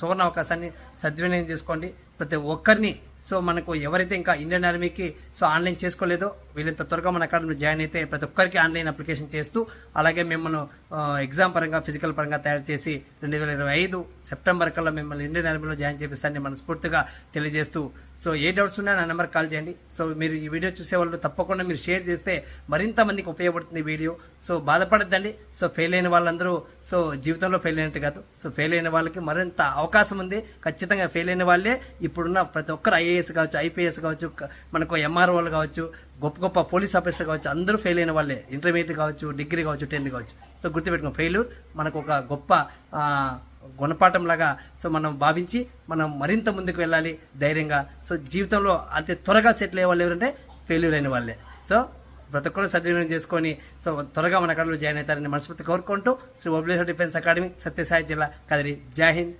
సువర్ణ అవకాశాన్ని సద్వినియోగం చేసుకోండి. ప్రతి ఒక్కరిని. సో మనకు ఎవరైతే ఇంకా ఇండియన్ ఆర్మీకి సో ఆన్లైన్ చేసుకోలేదో వీళ్ళంత త్వరగా మన అకాడమీలో జాయిన్ అయితే ప్రతి ఒక్కరికి ఆన్లైన్ అప్లికేషన్ చేస్తూ అలాగే మిమ్మల్ని ఎగ్జామ్ పరంగా ఫిజికల్ పరంగా తయారు చేసి రెండు వేల ఇరవై ఐదు సెప్టెంబర్ కల్లా మిమ్మల్ని ఇండియన్ ఆర్మీలో జాయిన్ చేపిస్తానని మనస్ఫూర్తిగా తెలియజేస్తూ సో ఏ డౌట్స్ ఉన్నా నా నెంబర్ కాల్ చేయండి. సో మీరు ఈ వీడియో చూసే వాళ్ళు తప్పకుండా మీరు షేర్ చేస్తే మరింత మందికి ఉపయోగపడుతుంది వీడియో. సో బాధపడద్దండి. సో ఫెయిల్ అయిన వాళ్ళందరూ సో జీవితంలో ఫెయిల్ అయినట్టు కాదు. సో ఫెయిల్ అయిన వాళ్ళకి మరింత అవకాశం ఉంది. ఖచ్చితంగా ఫెయిల్ అయిన వాళ్ళే ఇప్పుడున్న ప్రతి ఒక్కరు ఐఏఎస్ కావచ్చు ఐపీఎస్ కావచ్చు మనకు ఎంఆర్ఓలు కావచ్చు గొప్ప గొప్ప పోలీస్ ఆఫీసర్ కావచ్చు అందరూ ఫెయిల్ అయిన వాళ్ళే. ఇంటర్మీడియట్ కావచ్చు డిగ్రీ కావచ్చు టెన్త్ కావచ్చు. సో గుర్తుపెట్టుకో ఫెయిల్యూర్ మనకు ఒక గొప్ప గుణపాఠంలాగా సో మనం భావించి మనం మరింత ముందుకు వెళ్ళాలి ధైర్యంగా. సో జీవితంలో అంతే త్వరగా సెటిల్ అయ్యే వాళ్ళు ఎవరంటే ఫెయిల్యూర్ అయిన వాళ్ళే. సో ప్రతి ఒక్కరు సద్వినియోగం చేసుకొని సో త్వరగా మన అకాడమీలో జాయిన్ అవుతారని మనస్ఫూర్తి కోరుకుంటూ శ్రీ ఓబ్లేశ్వర డిఫెన్స్ అకాడమీ సత్యసాయి జిల్లా కదిరి. జై హింద్.